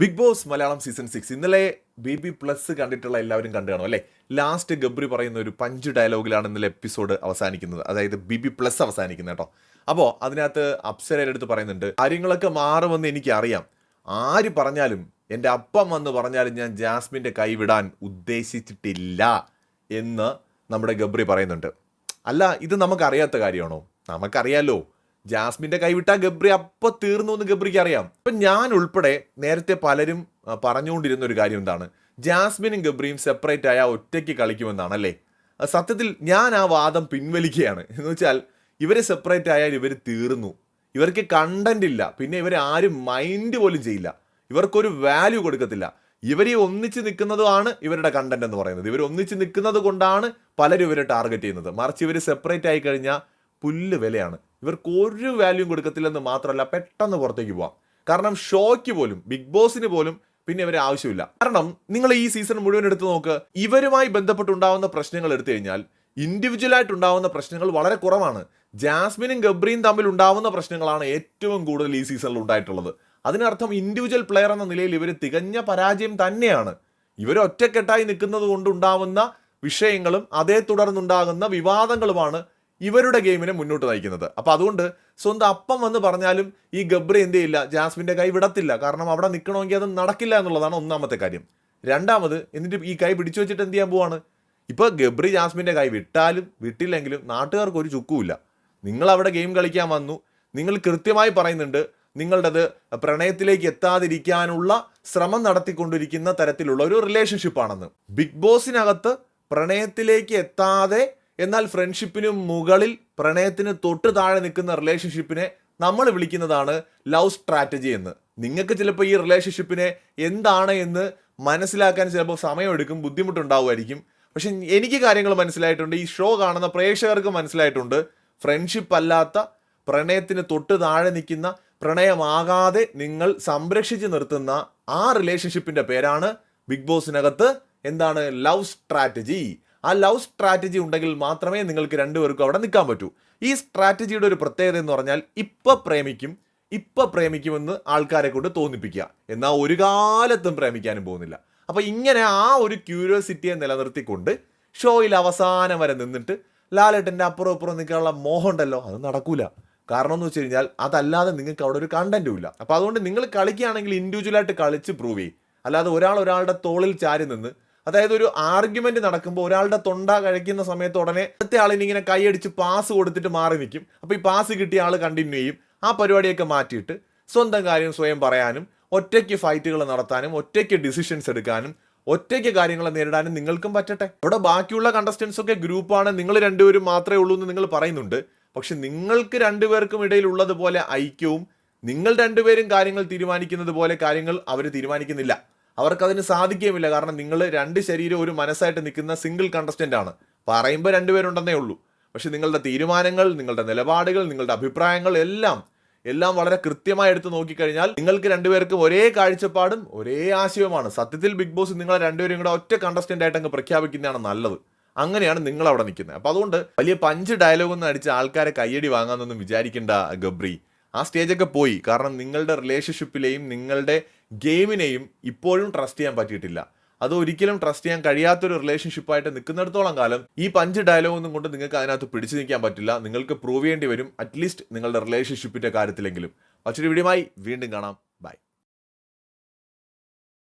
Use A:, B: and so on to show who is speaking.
A: Bigg Boss Malayalam season six ഇന്നലെ B B plus കണ്ടിട്ടുള്ള എല്ലാവരും കണ്ടു കാണും അല്ലേ? ലാസ്റ്റ് ഗബ്രി പറയുന്ന ഒരു പഞ്ച് ഡയലോഗിലാണ് ഇന്നലെ എപ്പിസോഡ് അവസാനിക്കുന്നത്. അതായത് ബി ബി പ്ലസ് അവസാനിക്കുന്നത് കേട്ടോ. അപ്പോൾ അതിനകത്ത് അപ്സരയുടെ അടുത്ത് പറയുന്നുണ്ട് കാര്യങ്ങളൊക്കെ മാറുമെന്ന് എനിക്കറിയാം. ആര് പറഞ്ഞാലും എന്റെ അപ്പം വന്ന് പറഞ്ഞാലും ഞാൻ ജാസ്മിന്റെ കൈവിടാൻ ഉദ്ദേശിച്ചിട്ടില്ല എന്ന് നമ്മുടെ ഗബ്രി പറയുന്നുണ്ട്. അല്ല ഇത് നമുക്കറിയാത്ത കാര്യമാണോ? നമുക്കറിയാലോ. ജാസ്മിന്റെ കൈവിട്ട ഗബ്രി അപ്പൊ തീർന്നു എന്ന് ഗബ്രിക്ക് അറിയാം. അപ്പൊ ഞാൻ ഉൾപ്പെടെ നേരത്തെ പലരും പറഞ്ഞുകൊണ്ടിരുന്ന ഒരു കാര്യം എന്താണ്? ജാസ്മിനും ഗബ്രിയും സെപ്പറേറ്റ് ആയ ഒറ്റയ്ക്ക് കളിക്കുമെന്നാണ് അല്ലേ സത്യത്തിൽ ഞാൻ ആ വാദം പിൻവലിക്കുകയാണ്. എന്ന് വെച്ചാൽ ഇവരെ സെപ്പറേറ്റ് ആയാൽ ഇവർ തീർന്നു. ഇവർക്ക് കണ്ടന്റ് ഇല്ല. പിന്നെ ഇവർ ആരും മൈൻഡ് പോലും ചെയ്യില്ല. ഇവർക്കൊരു വാല്യൂ കൊടുക്കത്തില്ല. ഇവർ ഈ ഒന്നിച്ച് നിൽക്കുന്നതുമാണ് ഇവരുടെ കണ്ടന്റ് എന്ന് പറയുന്നത്. ഇവർ ഒന്നിച്ച് നിൽക്കുന്നത് കൊണ്ടാണ് പലരും ഇവരെ ടാർഗറ്റ് ചെയ്യുന്നത്. മറിച്ച് ഇവർ സെപ്പറേറ്റ് ആയി കഴിഞ്ഞാൽ പുല്ല് വിലയാണ്. ഇവർക്ക് ഒരു വാല്യൂം കൊടുക്കത്തില്ലെന്ന് മാത്രമല്ല പെട്ടെന്ന് പുറത്തേക്ക് പോവാം. കാരണം ഷോയ്ക്ക് പോലും ബിഗ് ബോസിന് പോലും പിന്നെ ഇവരെ ആവശ്യമില്ല. കാരണം നിങ്ങൾ ഈ സീസൺ മുഴുവൻ എടുത്തു നോക്ക് ഇവരുമായി ബന്ധപ്പെട്ടുണ്ടാവുന്ന പ്രശ്നങ്ങൾ എടുത്തു കഴിഞ്ഞാൽ ഇൻഡിവിജ്വൽ ആയിട്ട് ഉണ്ടാവുന്ന പ്രശ്നങ്ങൾ വളരെ കുറവാണ്. ജാസ്മിനും ഗബ്രിയും തമ്മിൽ ഉണ്ടാവുന്ന പ്രശ്നങ്ങളാണ് ഏറ്റവും കൂടുതൽ ഈ സീസണിൽ ഉണ്ടായിട്ടുള്ളത്. അതിനർത്ഥം ഇൻഡിവിജ്വൽ പ്ലെയർ എന്ന നിലയിൽ ഇവർ തികഞ്ഞ പരാജയം തന്നെയാണ്. ഇവർ ഒറ്റക്കെട്ടായി നിൽക്കുന്നത് കൊണ്ടുണ്ടാവുന്ന വിഷയങ്ങളും അതേ തുടർന്നുണ്ടാകുന്ന വിവാദങ്ങളുമാണ് ഇവരുടെ ഗെയിമിനെ മുന്നോട്ട് നയിക്കുന്നത്. അപ്പോൾ അതുകൊണ്ട് സ്വന്തം അപ്പം വന്ന് പറഞ്ഞാലും ഈ ഗബ്രി എന്ത് ചെയ്യില്ല ജാസ്മിന്റെ കൈ വിടത്തില്ല. കാരണം അവിടെ നിൽക്കണമെങ്കിൽ അത് നടക്കില്ല എന്നുള്ളതാണ് ഒന്നാമത്തെ കാര്യം. രണ്ടാമത് എന്നിട്ട് ഈ കൈ പിടിച്ചു വെച്ചിട്ട് എന്ത് ചെയ്യാൻ പോവാണ്? ഇപ്പോൾ ഗബ്രി ജാസ്മിന്റെ കൈ വിട്ടാലും വിട്ടില്ലെങ്കിലും നാട്ടുകാർക്ക് ഒരു ചുക്കുമില്ല. നിങ്ങൾ അവിടെ ഗെയിം കളിക്കാൻ വന്നു. നിങ്ങൾ കൃത്യമായി പറയുന്നുണ്ട് നിങ്ങളുടേത് പ്രണയത്തിലേക്ക് എത്താതിരിക്കാനുള്ള ശ്രമം നടത്തിക്കൊണ്ടിരിക്കുന്ന തരത്തിലുള്ള ഒരു റിലേഷൻഷിപ്പാണെന്ന് ബിഗ് ബോസിനകത്ത് പ്രണയത്തിലേക്ക് എത്താതെ എന്നാൽ ഫ്രണ്ട്ഷിപ്പിന് മുകളിൽ പ്രണയത്തിന് തൊട്ട് താഴെ നിൽക്കുന്ന റിലേഷൻഷിപ്പിനെ നമ്മൾ വിളിക്കുന്നതാണ് ലവ് സ്ട്രാറ്റജി എന്ന്. നിങ്ങൾക്ക് ചിലപ്പോൾ ഈ റിലേഷൻഷിപ്പിനെ എന്താണ് എന്ന് മനസ്സിലാക്കാൻ ചിലപ്പോൾ സമയമെടുക്കും ബുദ്ധിമുട്ടുണ്ടാവുമായിരിക്കും. പക്ഷെ എനിക്ക് കാര്യങ്ങൾ മനസ്സിലായിട്ടുണ്ട് ഈ ഷോ കാണുന്ന പ്രേക്ഷകർക്ക് മനസ്സിലായിട്ടുണ്ട്. ഫ്രണ്ട്ഷിപ്പ് അല്ലാത്ത പ്രണയത്തിന് തൊട്ട് താഴെ നിൽക്കുന്ന പ്രണയമാകാതെ നിങ്ങൾ സംരക്ഷിച്ച് നിർത്തുന്ന ആ റിലേഷൻഷിപ്പിന്റെ പേരാണ് ബിഗ് ബോസിനകത്ത് എന്താണ് ലവ് സ്ട്രാറ്റജി ആ ലവ് സ്ട്രാറ്റജി ഉണ്ടെങ്കിൽ മാത്രമേ നിങ്ങൾക്ക് രണ്ടുപേർക്കും അവിടെ നിൽക്കാൻ പറ്റൂ. ഈ സ്ട്രാറ്റജിയുടെ ഒരു പ്രത്യേകത എന്ന് പറഞ്ഞാൽ ഇപ്പം പ്രേമിക്കും ഇപ്പം പ്രേമിക്കുമെന്ന് ആൾക്കാരെ കൊണ്ട് തോന്നിപ്പിക്കുക. എന്നാൽ ഒരു കാലത്തും പ്രേമിക്കാനും പോകുന്നില്ല. അപ്പോൾ ഇങ്ങനെ ആ ഒരു ക്യൂരിയോസിറ്റിയെ നിലനിർത്തിക്കൊണ്ട് ഷോയിൽ അവസാനം വരെ നിന്നിട്ട് ലാലേട്ടന്റെ അപ്പുറം ഇപ്പുറം നിൽക്കാനുള്ള മോഹം ഉണ്ടല്ലോ അത് നടക്കൂല. കാരണം എന്ന് വെച്ച് കഴിഞ്ഞാൽ അതല്ലാതെ നിങ്ങൾക്ക് അവിടെ ഒരു കണ്ടന്റും ഇല്ല. അപ്പോൾ അതുകൊണ്ട് നിങ്ങൾ കളിക്കുകയാണെങ്കിൽ ഇൻഡിവിജ്വലായിട്ട് കളിച്ച് പ്രൂവ് ചെയ്യും. അല്ലാതെ ഒരാൾ ഒരാളുടെ തോളിൽ ചാരി നിന്ന് അതായത് ഒരു ആർഗ്യുമെന്റ് നടക്കുമ്പോൾ ഒരാളുടെ തൊണ്ട കഴിക്കുന്ന സമയത്ത് ഉടനെ അടുത്ത ആളിന് ഇങ്ങനെ കൈയടിച്ച് പാസ് കൊടുത്തിട്ട് മാറി നിൽക്കും അപ്പോൾ ഈ പാസ് കിട്ടിയ ആൾ കണ്ടിന്യൂ ചെയ്യും. ആ പരിപാടിയൊക്കെ മാറ്റിയിട്ട് സ്വന്തം കാര്യം സ്വയം പറയാനും ഒറ്റയ്ക്ക് ഫൈറ്റുകൾ നടത്താനും ഒറ്റയ്ക്ക് ഡിസിഷൻസ് എടുക്കാനും ഒറ്റയ്ക്ക് കാര്യങ്ങളെ നേരിടാനും നിങ്ങൾക്കും പറ്റട്ടെ. ഇവിടെ ബാക്കിയുള്ള കണ്ടസ്റ്റൻസ് ഒക്കെ ഗ്രൂപ്പാണ് നിങ്ങൾ രണ്ടുപേരും മാത്രമേ ഉള്ളൂ എന്ന് നിങ്ങൾ പറയുന്നുണ്ട്. പക്ഷെ നിങ്ങൾക്ക് രണ്ടുപേർക്കും ഇടയിലുള്ളതുപോലെ ഐക്യവും നിങ്ങൾ രണ്ടുപേരും കാര്യങ്ങൾ തീരുമാനിക്കുന്നത് പോലെ കാര്യങ്ങൾ അവർ തീരുമാനിക്കുന്നില്ല. അവർക്ക് അതിന് സാധിക്കുകയുമില്ല. കാരണം നിങ്ങൾ രണ്ട് ശരീരം ഒരു മനസ്സായിട്ട് നിൽക്കുന്ന സിംഗിൾ കണ്ടസ്റ്റന്റ് ആണ്. പറയുമ്പോൾ രണ്ടുപേരുണ്ടെന്നേ ഉള്ളൂ. പക്ഷെ നിങ്ങളുടെ തീരുമാനങ്ങൾ നിങ്ങളുടെ നിലപാടുകൾ നിങ്ങളുടെ അഭിപ്രായങ്ങൾ എല്ലാം എല്ലാം വളരെ കൃത്യമായി എടുത്ത് നോക്കിക്കഴിഞ്ഞാൽ നിങ്ങൾക്ക് രണ്ടുപേർക്കും ഒരേ കാഴ്ചപ്പാടും ഒരേ ആശയവുമാണ്. സത്യത്തിൽ ബിഗ് ബോസ് നിങ്ങളെ രണ്ടുപേരും കൂടെ ഒറ്റ കണ്ടസ്റ്റന്റ് ആയിട്ട് അങ്ങ് പ്രഖ്യാപിക്കുന്നതാണ് നല്ലത്. അങ്ങനെയാണ് നിങ്ങൾ അവിടെ നിൽക്കുന്നത്. അപ്പോൾ അതുകൊണ്ട് വലിയ പഞ്ച് ഡയലോഗ് ഒന്നും അടിച്ച് ആൾക്കാരെ കയ്യടി വാങ്ങാമെന്നൊന്നും വിചാരിക്കേണ്ട ഗബ്രി. ആ സ്റ്റേജൊക്കെ പോയി. കാരണം നിങ്ങളുടെ റിലേഷൻഷിപ്പിലെയും നിങ്ങളുടെ ഗെയിമിനെയും ഇപ്പോഴും ട്രസ്റ്റ് ചെയ്യാൻ പറ്റിയിട്ടില്ല. അത് ഒരിക്കലും ട്രസ്റ്റ് ചെയ്യാൻ കഴിയാത്തൊരു റിലേഷൻഷിപ്പായിട്ട് നിൽക്കുന്നിടത്തോളം കാലം ഈ പഞ്ച് ഡയലോഗൊന്നും കൊണ്ട് നിങ്ങൾക്ക് അതിനകത്ത് പിടിച്ചു നിൽക്കാൻ പറ്റില്ല. നിങ്ങൾക്ക് പ്രൂവ് ചെയ്യേണ്ടി വരും അറ്റ്ലീസ്റ്റ് നിങ്ങളുടെ റിലേഷൻഷിപ്പിന്റെ കാര്യത്തിലെങ്കിലും. മറ്റൊരു വീഡിയോമായി വീണ്ടും കാണാം.